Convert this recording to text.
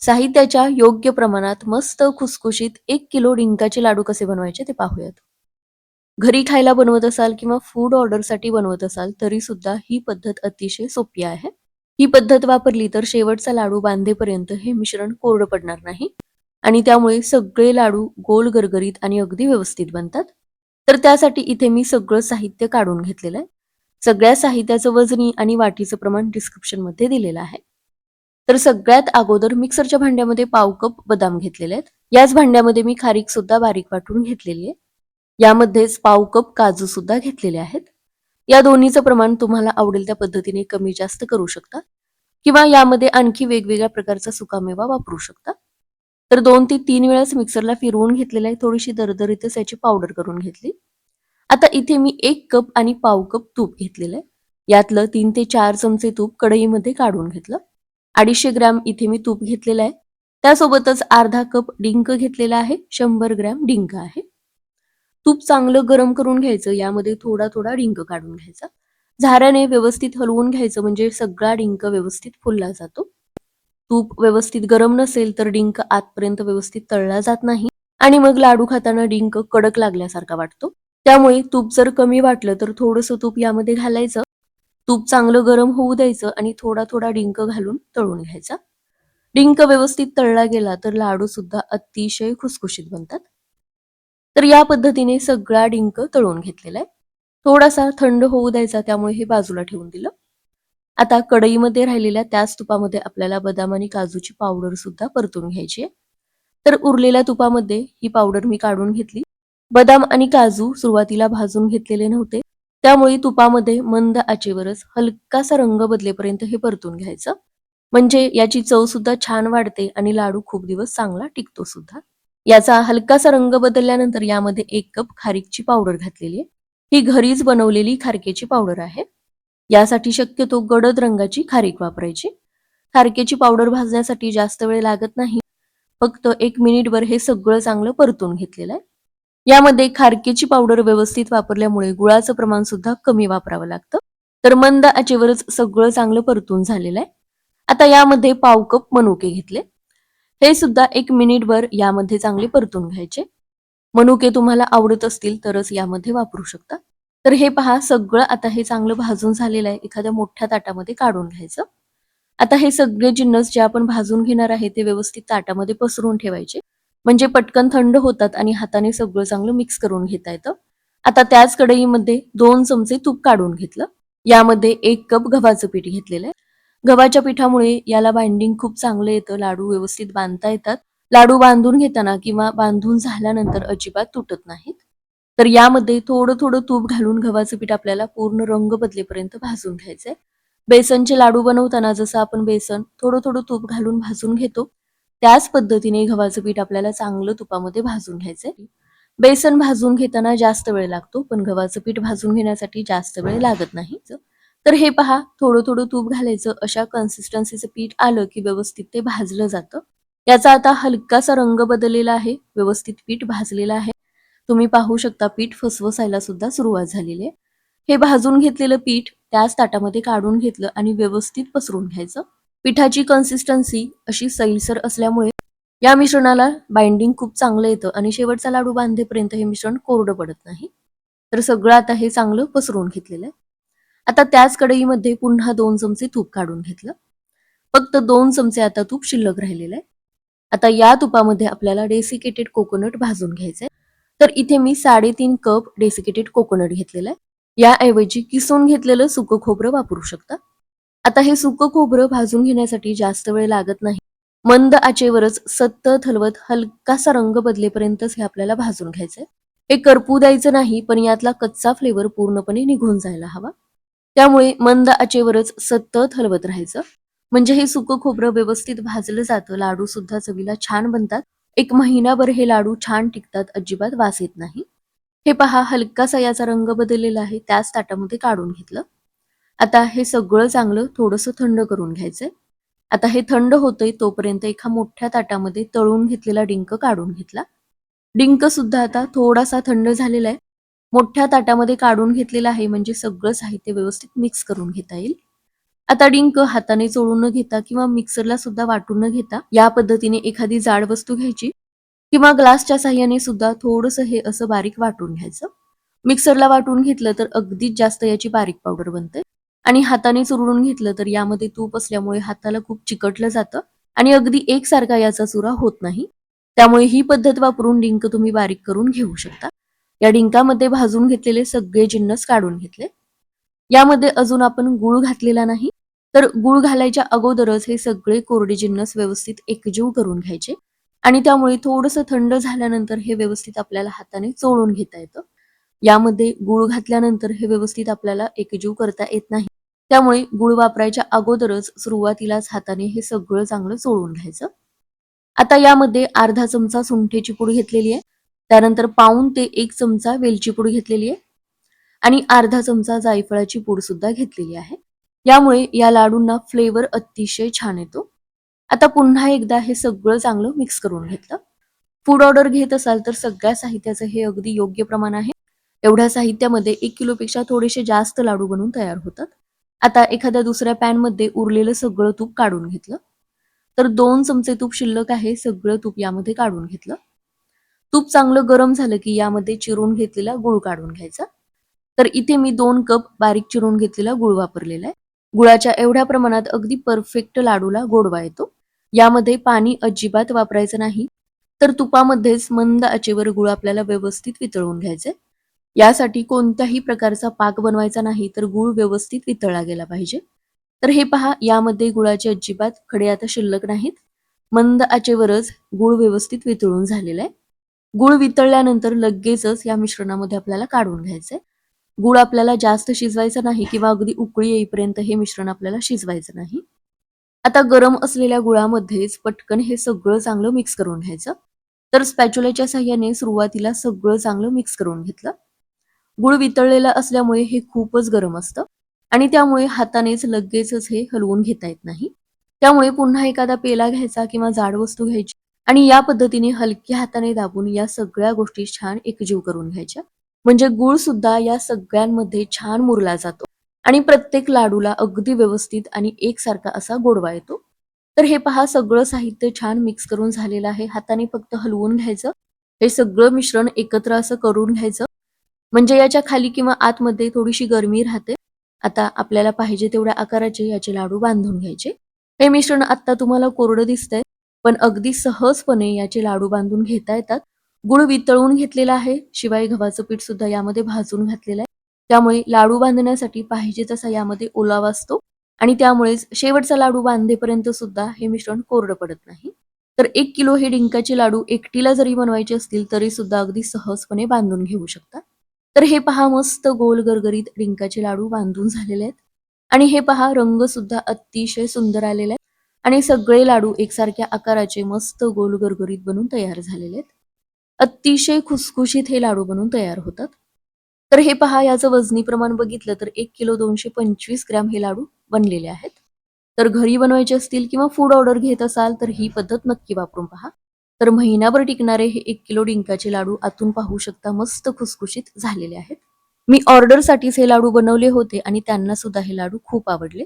साहित्याच्या योग्य प्रमाणात मस्त खुसखुशीत एक किलो डिंकाचे लाडू कसे बनवायचे ते पाहूयात. घरी खायला बनवत असाल किंवा फूड ऑर्डरसाठी बनवत असाल तरी सुद्धा ही पद्धत अतिशय सोपी आहे. ही पद्धत वापरली तर शेवटचा लाडू बांधेपर्यंत हे मिश्रण कोरडं पडणार नाही. आणि त्यामुळे सगळे लाडू गोल गरगरीत आणि अगदी व्यवस्थित बनतात. तर त्यासाठी इथे मी सगळं साहित्य काढून घेतलेलं आहे. सगळ्या साहित्याचं वजनी आणि वाटीचं प्रमाण डिस्क्रिप्शनमध्ये दिलेलं आहे. तर सगळ्यात अगोदर मिक्सरच्या भांड्यामध्ये पाव कप बदाम घेतलेले आहेत. याच भांड्यामध्ये मी खारीक सुद्धा बारीक वाटून घेतलेली आहे. यामध्येच पाव कप काजू सुद्धा घेतलेले आहेत. या दोन्हीचं प्रमाण तुम्हाला आवडेल त्या पद्धतीने कमी जास्त करू शकता किंवा यामध्ये आणखी वेगवेगळ्या प्रकारचा सुकामेवा वापरू शकता. तर दोन ते तीन वेळाच मिक्सरला फिरवून घेतलेला आहे. थोडीशी दरदरीतच याची पावडर करून घेतली. आता इथे मी एक कप आणि पाव कप तूप घेतलेलं आहे. यातलं तीन ते चार चमचे तूप कढईमध्ये काढून घेतलं. अडीचशे ग्रॅम इथे मी तूप घेतलेलं आहे. त्यासोबतच अर्धा कप डिंक घेतलेला आहे. शंभर ग्रॅम डिंक आहे. तूप चांगलं गरम करून घ्यायचं. यामध्ये थोडा थोडा डिंक काढून घ्यायचा. झाऱ्याने व्यवस्थित हलवून घ्यायचं म्हणजे सगळा डिंक व्यवस्थित फुलला जातो. तूप व्यवस्थित गरम नसेल तर डिंक आतपर्यंत व्यवस्थित तळला जात नाही. आणि मग लाडू खाताना डिंक कडक लागल्यासारखा वाटतो. त्यामुळे तूप जर कमी वाटलं तर थोडंसं तूप यामध्ये घालायचं. तूप चांगलं गरम होऊ द्यायचं आणि थोडा थोडा डिंक घालून तळून घ्यायचा. डिंक व्यवस्थित तळला गेला तर लाडू सुद्धा अतिशय खुसखुशीत बनतात. तर या पद्धतीने सगळा डिंक तळून घेतलेला आहे. थोडासा थंड होऊ द्यायचा त्यामुळे हे बाजूला ठेवून दिलं. आता कढईमध्ये राहिलेल्या त्याच तुपामध्ये आपल्याला बदाम आणि काजूची पावडर सुद्धा परतून घ्यायची आहे. तर उरलेल्या तुपामध्ये ही पावडर मी काढून घेतली. बदाम आणि काजू सुरुवातीला भाजून घेतलेले नव्हते. त्यामुळे तुपामध्ये मंद आचेवरच हलकासा रंग बदलेपर्यंत हे परतून घ्यायचं. म्हणजे याची चव सुद्धा छान वाढते आणि लाडू खूप दिवस चांगला टिकतो सुद्धा. याचा हलकासा रंग बदलल्यानंतर यामध्ये एक कप खारीकची पावडर घातलेली आहे. ही घरीच बनवलेली खारकेची पावडर आहे. यासाठी शक्यतो गडद रंगाची खारीक वापरायची. खारकेची पावडर भाजण्यासाठी जास्त वेळ लागत नाही. फक्त एक मिनिटभर हे सगळं चांगलं परतून घेतलेलं आहे. यामध्ये खारकेची पावडर व्यवस्थित वापरल्यामुळे गुळाचं प्रमाण सुद्धा कमी वापरावं लागतं. तर मंद आचेवरच सगळं चांगलं परतून झालेलं आहे. आता यामध्ये पाव कप मनुके घेतले. हे सुद्धा एक मिनिटभर यामध्ये चांगले परतून घ्यायचे. मनुके तुम्हाला आवडत असतील तरच यामध्ये वापरू शकता. तर हे पहा सगळं आता हे चांगलं भाजून झालेलं आहे. एखाद्या मोठ्या ताटामध्ये काढून घ्यायचं. आता हे सगळे जिन्नस जे आपण भाजून घेणार आहे ते व्यवस्थित ताटामध्ये पसरून ठेवायचे. म्हणजे पटकन थंड होतात आणि हाताने सगळं चांगलं मिक्स करून घेता येतं. आता त्याच कढईमध्ये दोन चमचे तूप काढून घेतलं. यामध्ये एक कप गव्हाचं पीठ घेतलेलं आहे. गव्हाच्या पिठामुळे याला बाइंडिंग खूप चांगलं येतं लाडू व्यवस्थित बांधता येतात. लाडू बांधून घेताना किंवा बांधून झाल्यानंतर अजिबात तुटत नाहीत. तर यामध्ये थोडं थोडं तूप घालून गव्हाचं पीठ आपल्याला पूर्ण रंग बदलेपर्यंत भाजून घ्यायचंय. बेसनचे लाडू बनवताना जसं आपण बेसन थोडं थोडं तूप घालून भाजून घेतो त्याच पद्धतीने गव्हाचं पीठ आपल्याला चांगलं तुपामध्ये भाजून घ्यायचंय. बेसन भाजून घेताना जास्त वेळ लागतो पण गव्हाचं पीठ भाजून घेण्यासाठी जास्त वेळ लागत नाही. तर हे पहा थोडं थोडं तूप घालायचं अशा कन्सिस्टन्सीचं पीठ आलं की व्यवस्थित ते भाजलं जातं. याचा आता हलकासा रंग बदललेला आहे व्यवस्थित पीठ भाजलेलं आहे. तुम्ही पाहू शकता पीठ फसवसायला सुद्धा सुरुवात झालेली आहे. हे भाजून घेतलेलं पीठ त्याच ताटामध्ये काढून घेतलं आणि व्यवस्थित पसरून घ्यायचं. पिठाची कन्सिस्टन्सी अशी सैलसर असल्यामुळे या मिश्रणाला बाइंडिंग खूप चांगलं येतं आणि शेवटचा लाडू बांधेपर्यंत हे मिश्रण कोरडं पडत नाही. तर सगळं आता हे चांगलं पसरून घेतलेलं आहे. आता त्याच कढईमध्ये पुन्हा दोन चमचे तूप काढून घेतलं. फक्त दोन चमचे आता तूप शिल्लक राहिलेलं आहे. आता या तुपामध्ये आपल्याला डेसिकेटेड कोकोनट भाजून घ्यायचंय. तर इथे मी साडेतीन कप डेसिकेटेड कोकोनट घेतलेलं आहे. याऐवजी किसून घेतलेलं सुकं खोबरं वापरू शकता. आता हे सुकं खोबरं भाजून घेण्यासाठी जास्त वेळ लागत नाही. मंद आचेवरच सत्त हलवत हलकासा रंग बदलेपर्यंतच हे आपल्याला भाजून घ्यायचंय. हे करपू द्यायचं नाही पण यातला कच्चा फ्लेवर पूर्णपणे निघून जायला हवा. त्यामुळे मंद आचेवरच सतत हलवत राहायचं. म्हणजे हे सुकं खोबरं व्यवस्थित भाजलं जातं लाडू सुद्धा चवीला छान बनतात. एक महिनाभर हे लाडू छान टिकतात अजिबात वास येत नाही. हे पहा हलकासा याचा रंग बदललेला आहे त्याच ताटामध्ये काढून घेतलं. आता हे सगळं चांगलं थोडंसं थंड करून घ्यायचंय. आता हे थंड होतंय तोपर्यंत एका मोठ्या ताटामध्ये तळून घेतलेला डिंक काढून घेतला. डिंक सुद्धा आता थोडासा थंड झालेला आहे. मोठ्या ताटामध्ये काढून घेतलेला आहे म्हणजे सगळं साहित्य व्यवस्थित मिक्स करून घेता येईल. आता डिंक हाताने चोळून न घेता किंवा मिक्सरला सुद्धा वाटून न घेता या पद्धतीने एखादी जाड वस्तू घ्यायची किंवा ग्लासच्या साह्याने सुद्धा थोडंसं हे असं बारीक वाटून घ्यायचं. मिक्सरला वाटून घेतलं तर अगदीच जास्त याची बारीक पावडर बनते. आणि हाताने चुरडून घेतलं तर यामध्ये तूप असल्यामुळे हाताला खूप चिकटलं जातं आणि अगदी एकसारखा याचा चुरा होत नाही. त्यामुळे ही पद्धत वापरून डिंक तुम्ही बारीक करून घेऊ शकता. या डिंकामध्ये भाजून घेतलेले सगळे जिन्नस काढून घेतले. यामध्ये अजून आपण गुळ घातलेला नाही तर गुळ घालायच्या अगोदरच हे सगळे कोरडे जिन्नस व्यवस्थित एकजीव करून घ्यायचे आणि त्यामुळे थोडंसं थंड झाल्यानंतर हे व्यवस्थित आपल्याला हाताने चोळून घेता येतं. यामध्ये गुळ घातल्यानंतर हे व्यवस्थित आपल्याला एकजीव करता येत नाही. त्यामुळे गुळ वापरायच्या अगोदरच सुरुवातीलाच हाताने हे सगळं चांगलं चोळून घ्यायचं. आता यामध्ये अर्धा चमचा सुंठेची पूड घेतलेली आहे. त्यानंतर पाऊन ते एक चमचा वेलची पूड घेतलेली आहे. आणि अर्धा चमचा जायफळाची पूड सुद्धा घेतलेली आहे. यामुळे या लाडूंना फ्लेवर अतिशय छान येतो. आता पुन्हा एकदा हे सगळं चांगलं मिक्स करून घेतलं. फूड ऑर्डर घेत असाल तर सगळ्या साहित्याचं हे अगदी योग्य प्रमाण आहे. एवढ्या साहित्यामध्ये एक किलोपेक्षा थोडेसे जास्त लाडू बनवून तयार होतात. आता एखाद्या दुसऱ्या पॅनमध्ये उरलेलं सगळं तूप काढून घेतलं. तर दोन चमचे तूप शिल्लक आहे सगळं तूप यामध्ये काढून घेतलं. तूप चांगलं गरम झालं की यामध्ये चिरून घेतलेला गुळ काढून घ्यायचा. तर इथे मी दोन कप बारीक चिरून घेतलेला गुळ वापरलेला आहे. गुळाच्या एवढ्या प्रमाणात अगदी परफेक्ट लाडूला गोडवा येतो. यामध्ये पाणी अजिबात वापरायचं नाही. तर तुपामध्येच मंद आचेवर गुळ आपल्याला व्यवस्थित वितळून घ्यायचे यासाठी कोणत्याही प्रकारचा पाक बनवायचा नाही तर गुळ व्यवस्थित वितळला गेला पाहिजे. तर हे पहा यामध्ये गुळाचे अजिबात खडे आता शिल्लक नाहीत. मंद आचेवरच गुळ व्यवस्थित वितळून झालेला आहे. गुळ वितळल्यानंतर लगेचच या मिश्रणामध्ये आपल्याला काढून घ्यायचंय गुळ आपल्याला जास्त शिजवायचा नाही किंवा अगदी उकळी येईपर्यंत हे मिश्रण आपल्याला शिजवायचं नाही. आता गरम असलेल्या गुळामध्येच पटकन हे सगळं चांगलं मिक्स करून घ्यायचं. तर स्पॅच्युलाच्या साह्याने सुरुवातीला सगळं चांगलं मिक्स करून घेतलं. गुळ वितळलेला असल्यामुळे हे खूपच गरम असतं आणि त्यामुळे हातानेच लगेचच हे हलवून घेता येत नाही. त्यामुळे पुन्हा एखादा पेला घ्यायचा किंवा जाड वस्तू घ्यायची आणि या पद्धतीने हलक्या हाताने दाबून या सगळ्या गोष्टी छान एकजीव करून घ्यायच्या. म्हणजे गुळ सुद्धा या सगळ्यांमध्ये छान मुरला जातो आणि प्रत्येक लाडूला अगदी व्यवस्थित आणि एकसारखा असा गोडवा येतो. तर हे पहा सगळं साहित्य छान मिक्स करून झालेलं आहे. हाताने फक्त हलवून घ्यायचं. हे सगळं मिश्रण एकत्र असं करून घ्यायचं. म्हणजे याच्या खाली किंवा आतमध्ये थोडीशी गरमी राहते. आता आपल्याला पाहिजे तेवढ्या आकाराचे याचे लाडू बांधून घ्यायचे. हे मिश्रण आता तुम्हाला कोरडं दिसतंय पण अगदी सहजपणे याचे लाडू बांधून घेता येतात. गुळ वितळून घेतलेला आहे शिवाय गव्हाचं पीठ सुद्धा यामध्ये भाजून घातलेलं आहे. त्यामुळे लाडू बांधण्यासाठी पाहिजे तसा यामध्ये ओलावा असतो आणि त्यामुळेच शेवटचा लाडू बांधेपर्यंत सुद्धा हे मिश्रण कोरडं पडत नाही. तर एक किलो हे डिंकाचे लाडू एकटीला जरी बनवायचे असतील तरी सुद्धा अगदी सहजपणे बांधून घेऊ शकता. तर हे पहा मस्त गोल गरगरीत डिंकाचे लाडू बांधून झालेले आहेत. आणि हे पहा रंग सुद्धा अतिशय सुंदर आलेले आहेत. आणि सगळे लाडू एकसारख्या आकाराचे मस्त गोल गरगरीत बनून तयार झालेले आहेत. अतिशय खुसखुशीत हे लाडू बनून तयार होतात. तर हे पहा याचं वजनी प्रमाण बघितलं तर एक किलो दोनशे पंचवीस ग्रॅम हे लाडू बनलेले आहेत. तर घरी बनवायचे असतील किंवा फूड ऑर्डर घेत असाल तर ही पद्धत नक्की वापरून पहा. तर महिनाभर टिकणारे हे एक किलो डिंकाचे लाडू आतून पाहू शकता मस्त खुसखुशीत झालेले आहेत. मी ऑर्डरसाठीच हे लाडू बनवले होते आणि त्यांना सुद्धा हे लाडू खूप आवडले.